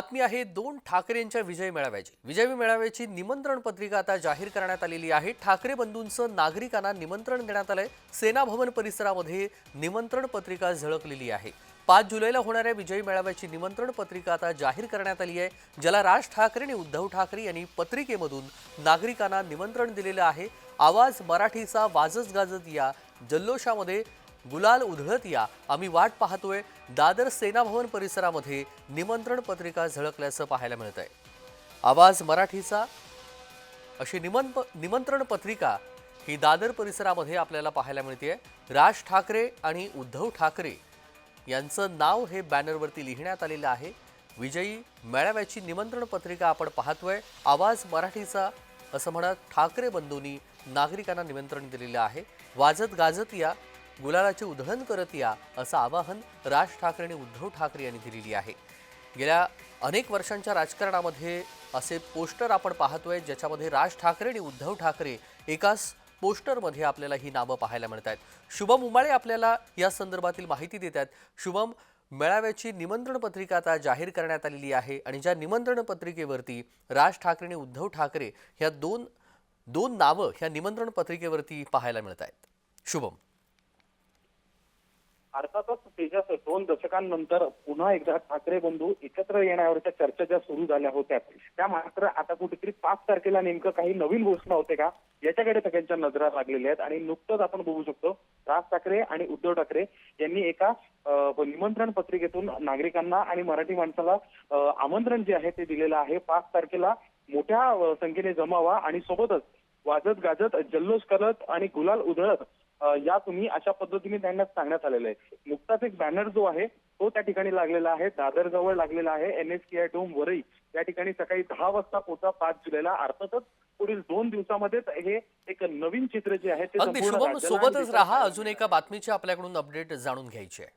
बातमी आहे दोन ठाकरेंच्या विजय मेळाव्याची. विजय मेळाव्याची निमंत्रण पत्रिका आता जाहीर करण्यात आलेली आहे. ठाकरे बंधूंचं नागरिकांना निमंत्रण देण्यात आलंय. सेना भवन परिसरामध्ये निमंत्रण पत्रिका झळकलेली आहे. पाच जुलैला होणाऱ्या विजयी मेळाव्याची निमंत्रण पत्रिका आता जाहीर करण्यात आली आहे ज्याला राज ठाकरे आणि उद्धव ठाकरे यांनी पत्रिकेमधून नागरिकांना निमंत्रण दिलेलं आहे. आवाज मराठीचा वाजत गाजत या जल्लोषामध्ये गुलाल उधळत या. आम्ही वाट पाहतोय. दादर सेना भवन परिसरामध्ये निमंत्रण पत्रिका झळकल्याचं पाहायला मिळत आहे आवाज मराठीचा. अशी निमंत निमंत्रण पत्रिका ही दादर परिसरामध्ये आपल्याला पाहायला मिळते राज ठाकरे आणि उद्धव ठाकरे यांचं नाव हे बॅनरवरती लिहिण्यात आलेलं आहे. विजयी मेळाव्याची निमंत्रण पत्रिका आपण पाहतोय. आवाज मराठीचा असं म्हणत ठाकरे बंधूंनी नागरिकांना निमंत्रण दिलेलं आहे. वाजत गाजत या. गुलालाचे उधळण करत या असं आवाहन राज ठाकरे आणि उद्धव ठाकरे यांनी दिलेली आहे. गेल्या अनेक वर्षांच्या राजकारणामध्ये असे पोस्टर आपण पाहतोय ज्याच्यामध्ये राज ठाकरे आणि उद्धव ठाकरे एकाच पोस्टरमध्ये आपल्याला ही नावं पाहायला मिळत आहेत शुभम उमाळे आपल्याला या संदर्भातील माहिती देत आहेत शुभम मेळाव्याची निमंत्रण पत्रिका आता जाहीर करण्यात आलेली आहे आणि ज्या निमंत्रण पत्रिकेवरती राज ठाकरे आणि उद्धव ठाकरे ह्या दोन दोन नावं ह्या निमंत्रण पत्रिकेवरती पाहायला मिळत आहेत शुभम. अर्थातच तेजस दोन दशकांनंतर पुन्हा एकदा ठाकरे बंधू एकत्र येण्यावरच्या चर्चा ज्या सुरू झाल्या होत्या त्या मात्र आता कुठेतरी पाच तारखेला नेमकं काही नवीन घोषणा होते का याच्याकडे सगळ्यांच्या नजरा लागलेल्या आहेत. आणि नुकतंच आपण बघू शकतो राज ठाकरे आणि उद्धव ठाकरे यांनी एका निमंत्रण पत्रिकेतून नागरिकांना आणि मराठी माणसाला आमंत्रण जे आहे ते दिलेलं आहे. पाच तारखेला मोठ्या संख्येने जमावा आणि सोबतच वाजत गाजत जल्लोष करत आणि गुलाल उधळत या तुम्ही अशा पद्धतीने त्यांना सांगण्यात आलेलं आहे. नुकताच एक बॅनर जो आहे तो त्या ठिकाणी लागलेला आहे. दादर जवळ लागलेला आहे. N S C I dome Worli या ठिकाणी सकाळी दहा वाजता पोहोचा पाच जुलैला. अर्थातच पुढील दोन दिवसामध्येच हे एक नवीन चित्र जे आहे ते सोबतच राहा. अजून एका बातमीची आपल्याकडून अपडेट जाणून घ्यायची आहे.